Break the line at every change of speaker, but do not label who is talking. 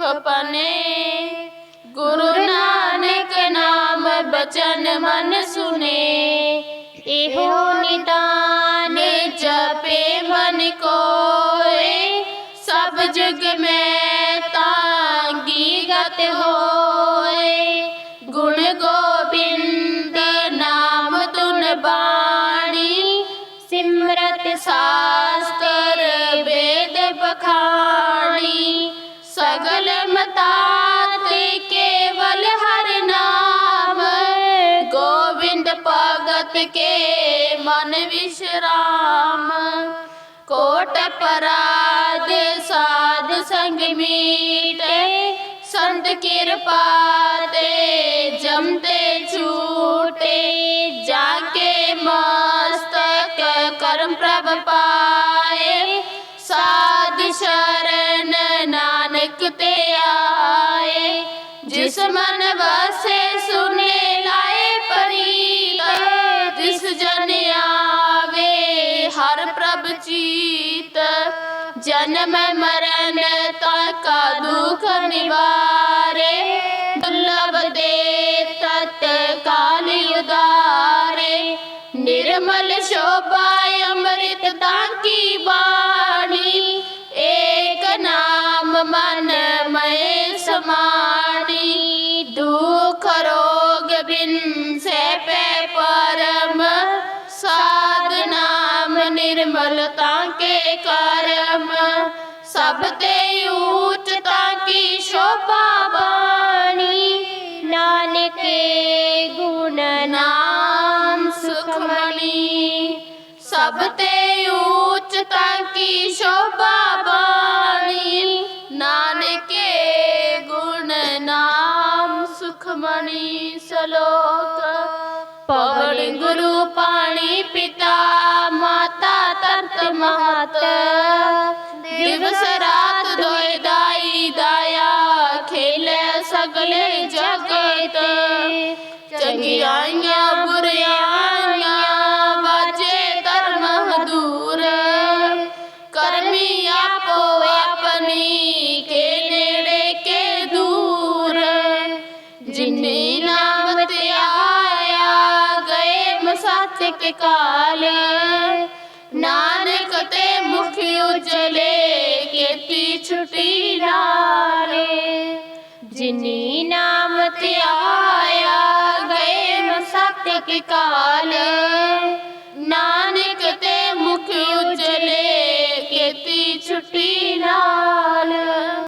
ਸੁਖ ਪਨੇ ਗੁਰੂ ਨਾਨਕ ਨਾਮ ਬਚਨ ਮਨ ਸੁਨੇ,
ਇਹੋ ਨਿਦਾਨ
ਜਪੇ ਮਨ ਕੋਏ, ਸਭ ਜੁਗ ਮੈਂ ਤਾਂਗੀ ਗਤ ਹੋਏ। ਗੁਣ ਗੋਬਿੰਦ ਨਾਮ ਤੁਨ ਬਾਣੀ,
ਸਿਮਰਤ
ਸ਼ਾਸਤਰ ਵੇਦ ਬਖਾਣੀ। ਸਗਲ ਮਤਾਤ ਕੇਵਲ ਹਰ ਨਾਮ ਗੋਬਿੰਦ ਭਗਤ ਕੇ ਮਨ ਵਿਸ਼ਰਾਮ ਕੋਟ ਪਰਾਦ ਸਾਧ ਸੰਗ ਮੀਟੇ ਸੰਤ ਕਿਰਪਾ ਤੇ ਜਮਤੇ ਚੂ ਤੇ ਆਏ, ਜਿਸ ਮਨ ਵਸੇ ਸੁਨੇ ਲਾਏ ਪਰੀਤ, ਜਿਸ ਜਨ ਆਵੇ ਹਰ ਪ੍ਰਭ ਚੀਤ। ਜਨਮ ਮਰਨ ਤਾ ਕਾ ਦੁਖ ਨਿਵਾਰੇ, ਦੁਰਲਭ ਦੇ ਤਤ ਕਾਲ ਉਦਾਰੇ। ਨਿਰਮਲ ਸ਼ੋਭਾ ਅੰਮ੍ਰਿਤ ਤਾਂ ਕੀ ਬਾ ਨਿਰਮਲਤਾ ਕੇ ਕਰਮ, ਸਭ ਤੇ ਊਚ ਤਾਕੀ ਸ਼ੋਭਾ ਬਾਣੀ?
ਨਾਨਕ ਗੁਣ
ਨਾਮ ਸੁਖਮਣੀ ਸਭ ਤੇ ਊਚ ਤਾਕੀ ਸ਼ੋਭਾ ਬਾਣੀ? ਨਾਨਕੇ ਗੁਣ ਨਾਮ ਸੁਖਮਣੀ ਸਲੋਕ, ਪਵਨ ਗੁਰੂ ਪਾਣੀ ਪਿਤਾ ਮਹਤ ਦਿਵਸ ਰਾਤ ਦੋਇ ਦਾਈ ਦਾਇਆ, ਖੇਲੇ ਸਗਲੇ ਜਗਤ। ਚੰਗਿਆਈਆਂ ਬੁਰਿਆਈਆਂ ਵਾਜੇ ਧਰਮ ਹਦੂਰ। ਕਰਮੀ ਆਪੋ ਆਪਣੀ, ਕੇ ਨੇੜੇ, ਕੇ ਦੂਰ। ਜਿਨੇ ਨਾਮ ਤੇ ਆਇਆ, ਗਏ ਮਸਾਤਿਕ ਕਾਲ। ਨਾ ਮੁਖ ਉਜਲੇ ਕੀਤੀ ਛੁਟੀ ਨਾਲੇ। ਜਿਨੀ ਨਾਮ ਤੇ ਆਇਆ ਗਏ ਮਸਾਤਿਕ ਕਾਲ। ਨਾਨਕ ਤੇ ਮੁਖ ਉਜਲੇ ਕੀਤੀ ਛੁਟੀ ਨਾਲ।